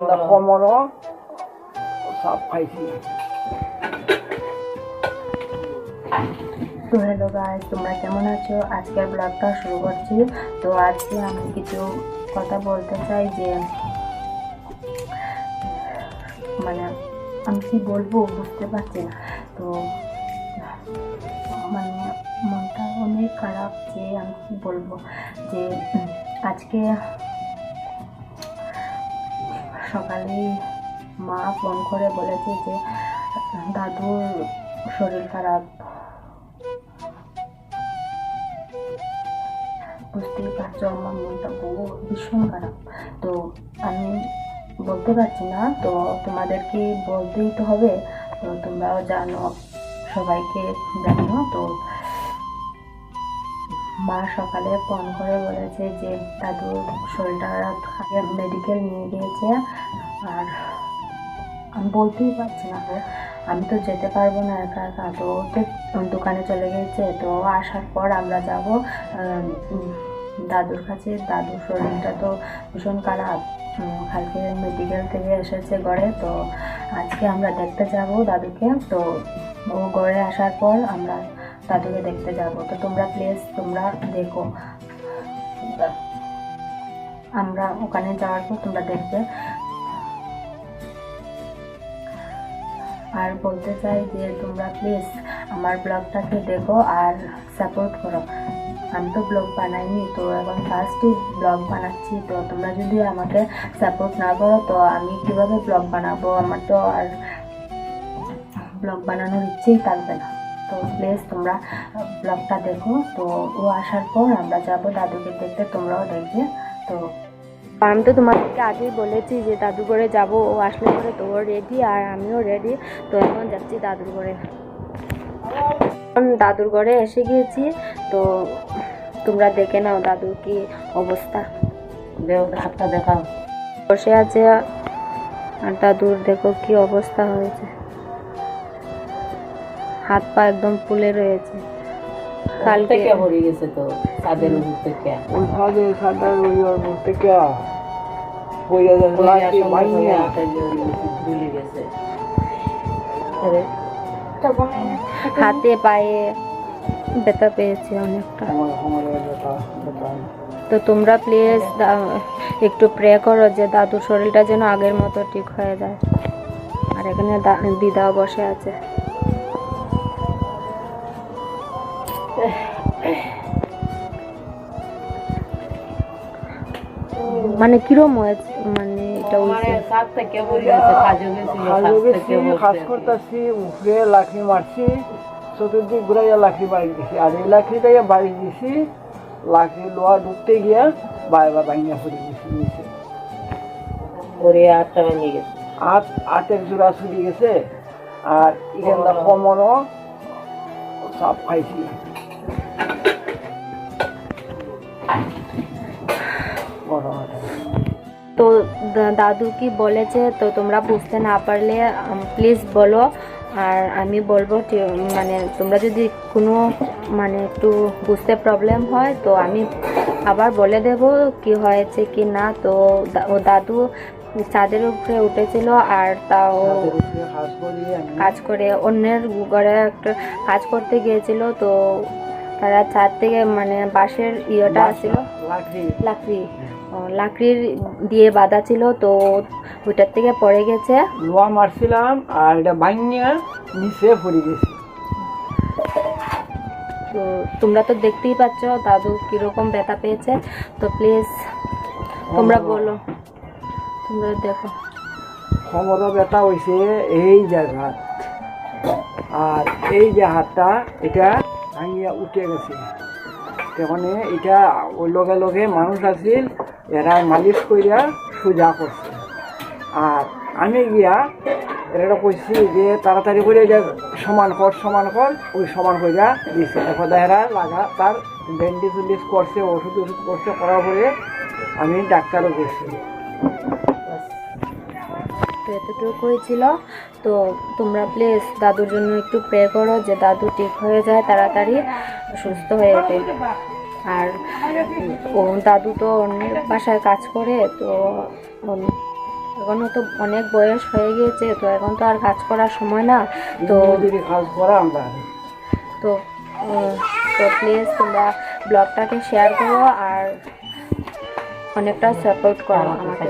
কোমরও সব খাইছি তো হ্যালো গাইস তোমরা কেমন আছো? আজকের ব্লগটা শুরু করছি। তো আজকে আমি কিছু কথা বলতে চাই যে মানে আমি কি বলব বুঝতে পারছি না। তো মানে মনটা অনেক খারাপ যে আমি কি বলব? যে আজকে সকালে মা ফোন করে বলেছে যে, দাদুর শরীর খারাপ। বুঝতেই পারছ, আমার মনটা বহু ভীষণ খারাপ। তো আমি বলতে পারছি না, তো তোমাদেরকে বলতেই তো হবে। তো তোমরাও জানো, সবাইকে জানো। তো মা সকালে ফোন করে বলেছে যে দাদুর শরীরটা মেডিকেল নিয়ে গিয়েছে আর আমি বলতেই পারছি না আমি তো যেতে পারব না একা একা। তো দোকানে চলে গেছে তো আসার পর আমরা যাব দাদুর কাছে। দাদুর শরীরটা তো ভীষণ খারাপ। কালকে মেডিকেল থেকে এসেছে ঘরে। তো আজকে আমরা দেখতে যাব দাদুকে। তো ও ঘরে আসার পর আমরা দাদুকে দেখতে যাব। তো তোমরা প্লিজ তোমরা দেখো। আমরা ওখানে যাওয়ার পর তোমরা দেখবে। আর বলতে চাই যে তোমরা প্লিজ আমার ব্লগটাকে দেখো আর সাপোর্ট করো। আমি তো ব্লগ বানাইনি, তো এখন ফার্স্টই ব্লগ বানাচ্ছি। তো তোমরা যদি আমাকে সাপোর্ট না করো, তো আমি কীভাবে ব্লগ বানাবো? আমার তো আর ব্লগ বানানোর ইচ্ছেই থাকবে না। তো প্লিজ তোমরা ব্লগটা দেখো। তো ও আসার পর আমরা যাব দাদুকে দেখতে তোমরাও দেখবে। তো আমি তো তোমাদেরকে আগেই বলেছি যে দাদু ঘরে যাব ও আসলে পরে তো রেডি আর আমিও রেডি তো এখন যাচ্ছি দাদুর ঘরে দাদুর ঘরে এসে গিয়েছি তো তোমরা দেখে নাও দাদুর কি অবস্থা। হাতটা দেখাও। বসে আছে। আর দাদুর দেখো কি অবস্থা হয়েছে। হাত পা একদম ফুলে রয়েছে। কালকে গেছে তো উপর থেকে। ওই ওই থেকে। হাতে ভুলে গেছে। আরে, হাতে পায়ে ব্যথা পেয়েছে অনেকটা। তো তোমরা প্লিজ একটু প্রে করো যে দাদুর শরীরটা যেন আগের মতো ঠিক হয়ে যায়। আর এখানে দা- দিদাও বসে আছে। মানে কিরম হয়েছে? মানে এটা মানে সাত থেকে কাজও গেছিল কাজও গেছি কাজ করতেছি উপরে লাঠি মারছি চতুর্দিক ঘুরাইয়া লাঠি বাড়ি দিছি। আর এই লাঠিটা বাড়ি দিছি লাঠি লোয়া ঢুকতে গিয়া বারবার বাইনা পড়ে গেছি নিচে। ভরে আটটা ভেঙে গেছে। আট আটের জোড়া ছুটি গেছে আর এখানটা কোমরও সব খাইছি। গরম আছে। তো দাদু কি বলেছে তো তোমরা বুঝতে না পারলে প্লিজ বলো। আর আমি বলব মানে তোমরা যদি কোনো মানে একটু বুঝতে প্রবলেম হয় তো আমি আবার বলে দেব কি হয়েছে কি না। তো ও দাদু চাঁদের উপরে উঠেছিল আর তাও কাজ করি অন্যের ঘরে একটা কাজ করতে গিয়েছিল। তো তারা ছাদ থেকে মানে বাঁশের ইয়েটা ছিল। লাঠি লাকড়ি। ও, লাকড়ির দিয়ে বাঁধা ছিল তো ওইটার থেকে পড়ে গেছে। লোয়া মারছিলাম আর এটা ভাঙিয়া নিচে পড়ে গেছে। তো তোমরা তো দেখতেই পাচ্ছ দাদু কীরকম ব্যথা পেয়েছে। তো প্লিজ তোমরা বলো তোমরা দেখো। কোমরও ব্যথা হয়েছে এই জায়গা আর এই যে হাতটা এটা ভাঙিয়া উঠে গেছে। তখনে এটা ওই লগে লগে মানুষ আছিল এরা মালিশ করিয়া সোজা করছে। আর আমি গিয়া এরা কইছি যে তাড়াতাড়ি করে যে, সমান কর সমান কর, ওই সমান করিয়া দিছে। এরা লাগা তার ব্যান্ডেজ উন্ডেজ করছে, ওষুধ ওষুধ করছে, করার পরে আমি ডাক্তারও গেছি এতটুকুই ছিল তো তোমরা প্লিজ দাদুর জন্য একটু প্রে করো যে দাদু ঠিক হয়ে যায়, তাড়াতাড়ি সুস্থ হয়ে ওঠে আর ও দাদু তো অন্যের বাসায় কাজ করে তো এখনও তো অনেক বয়স হয়ে গিয়েছে তো এখন তো আর কাজ করার সময় না তো তো তো প্লিজ তোমরা ব্লগটাকে শেয়ার করো আর অনেকটা সাপোর্ট করো আমাকে